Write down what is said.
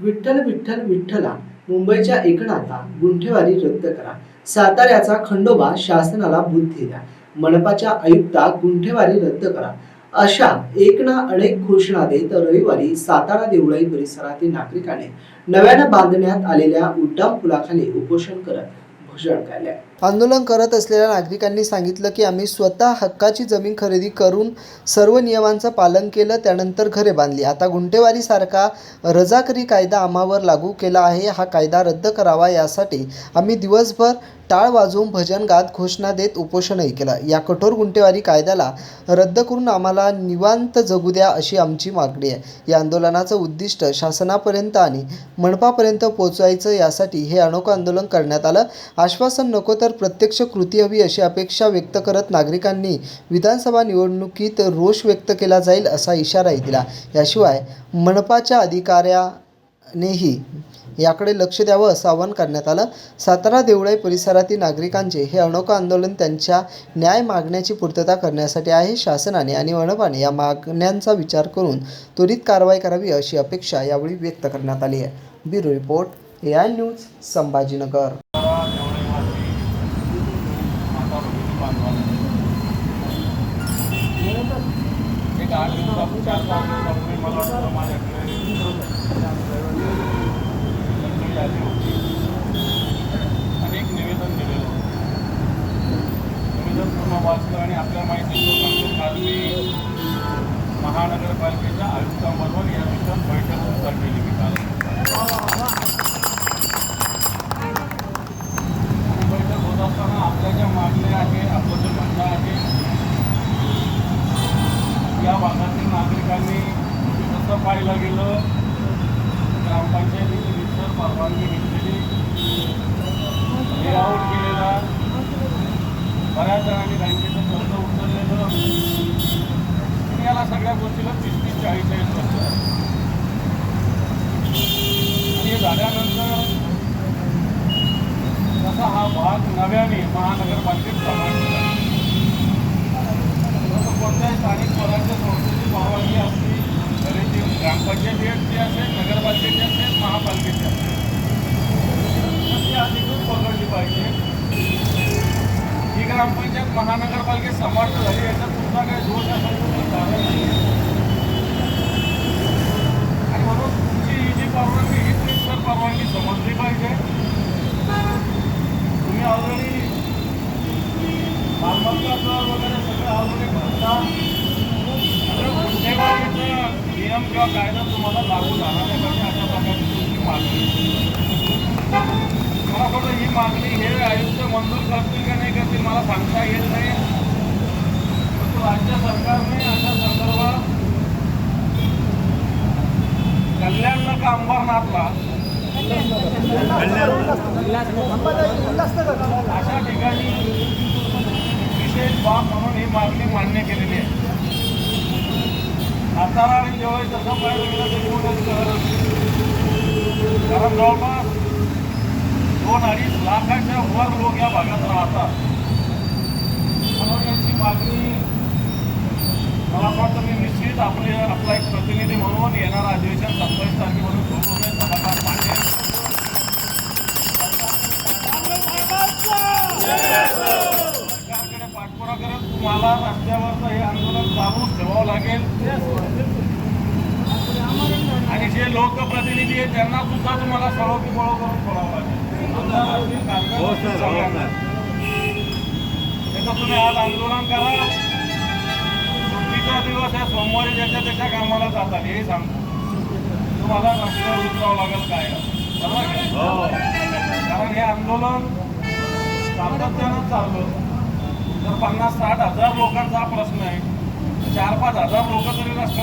विठ्ठल विठ्ठल विठ्ठला मुंबईच्या एकनाथा गुंठेवारी रद्द करा. साताऱ्याचा खंडोबा शासनाला बुद्धी द्या. मनपाच्या आयुक्ता गुंठेवारी रद्द करा. अशा एक ना अनेक घोषणा देत रविवारी सातारा देवळाई परिसरातील नागरिकांनी नव्यानं बांधण्यात आलेल्या उड्डाण पुलाखाली उपोषण करत भूषण काढले. आंदोलन करत असलेल्या नागरिकांनी सांगितलं की आम्ही स्वतः हक्काची जमीन खरेदी करून सर्व नियमांचं पालन केलं त्यानंतर घरे बांधली. आता गुंठेवारीसारखा रजाकरी कायदा आम्हावर लागू केला आहे. हा कायदा रद्द करावा यासाठी आम्ही दिवसभर टाळ वाजवून भजन गात घोषणा देत उपोषणही केलं. या कठोर गुंठेवारी कायद्याला रद्द करून आम्हाला निवांत जगू द्या अशी आमची मागणी आहे. या आंदोलनाचं उद्दिष्ट शासनापर्यंत आणि मनपापर्यंत पोचवायचं यासाठी हे अनोखं आंदोलन करण्यात आलं. आश्वासन नको तर प्रत्यक्ष कृती हवी अशी अपेक्षा व्यक्त करत नागरिकांनी विधानसभा निवडणुकीत रोष व्यक्त केला जाईल असा इशाराही दिला. याशिवाय मनपाच्या अधिकाऱ्यानेही याकडे लक्ष द्यावं असं आवाहन करण्यात आलं. सातारा देवळाई परिसरातील नागरिकांचे हे अनोखं आंदोलन त्यांच्या न्याय मागण्याची पूर्तता करण्यासाठी आहे. शासनाने आणि मनपाने या मागण्यांचा विचार करून त्वरित कारवाई करावी अशी अपेक्षा यावेळी व्यक्त करण्यात आली आहे. Bureau report A I news Sambhajinagar. एक चार पाच दिवसापूर्वी मला वाटतं माझ्याकडे आली होती आणि एक निवेदन दिलेलं होतं निवेदन वाचलं आणि आपल्या माहिती सांगतो. काल मी महानगरपालिकेच्या आयुक्तांबरोबर या विषयात बैठक सुद्धा केली मी काल आणि बैठक होत असताना आपल्या ज्या मागण्या आहे आपलं जे म्हणणं आहे या भागातील नागरिकांनी जसं पाहायला गेलं. ग्रामपंचायतीची विस्तर परवानगी घेतलेली. लेआउट केलेला. बऱ्याच जणांनी बँकेचं कर्ज उचललेलं. याला सगळ्या गोष्टीला तीस तीस चाळीस चाळीस वर्ष आणि हे झाल्यानंतर तसा हा भाग नव्याने महानगरपालिकेत समाविष्ट झाला परंतु कोणत्याही स्थानिक स्वराज्य संस्थेची परवानगी असली तरी ती ग्रामपंचायतीची असेल नगरपालिकेची असेल महापालिकेची असेल तर ती अधिकृत पकडली पाहिजे ही ग्रामपंचायत महानगरपालिकेत समाप्त झाली. याचा तुमचा काही दोष असेल नाही आणि म्हणून तुमची ही जी परवानगी ही सर परवानगी समजली पाहिजे. तुम्ही ऑलरेडी मालमत्ता कर वगैरे सगळं ऑलरेडी भरता गुन्हेगारीचा नियम किंवा कायदा तुम्हाला लागू झाला नाही पाहिजे अशा प्रकारची तुमची मागणी मला वाटतं ही मागणी हे आयुक्त मंजूर करतील का नाही करतील मला सांगता येत नाही. परंतु राज्य सरकारने अशा संदर्भात कल्याण का अंबरनाथला अशा ठिकाणी विशेष बाब म्हणून ही मागणी मान्य केलेली आहे. सातारा आणि देवळी तसं पाहिलं गेलं तर कारण जवळपास दोन अडीच लाखाच्या वर लोक या भागात राहतात. म्हणून याची मागणी मला असं वाटतं मी निश्चित आपले आपला एक प्रतिनिधी म्हणून येणार अधिवेशन सत्तावीस तारखेपासून सुरू होते आहे सभागृहात सरकारकडे पाठपुरा करत तुम्हाला रस्त्यावरचं हे आंदोलन चालूच ठेवावं लागेल. आणि जे लोकप्रतिनिधी आहेत त्यांना सुद्धा तुम्हाला सर्व पिवळं करून सोडावं लागेल. त्याचं तुम्ही आज आंदोलन करा सुट्टीचा दिवस या सोमवारी ज्याच्या त्याच्या कामाला जातात हे सांगतो तुम्हाला रस्त्यावर उतरावं लागेल काय बरोबर कारण हे आंदोलन सातत्यानं चाललं तर पन्नास साठ हजार लोकांचा प्रश्न आहे चार पाच हजार लोक तरी रस्त्यावर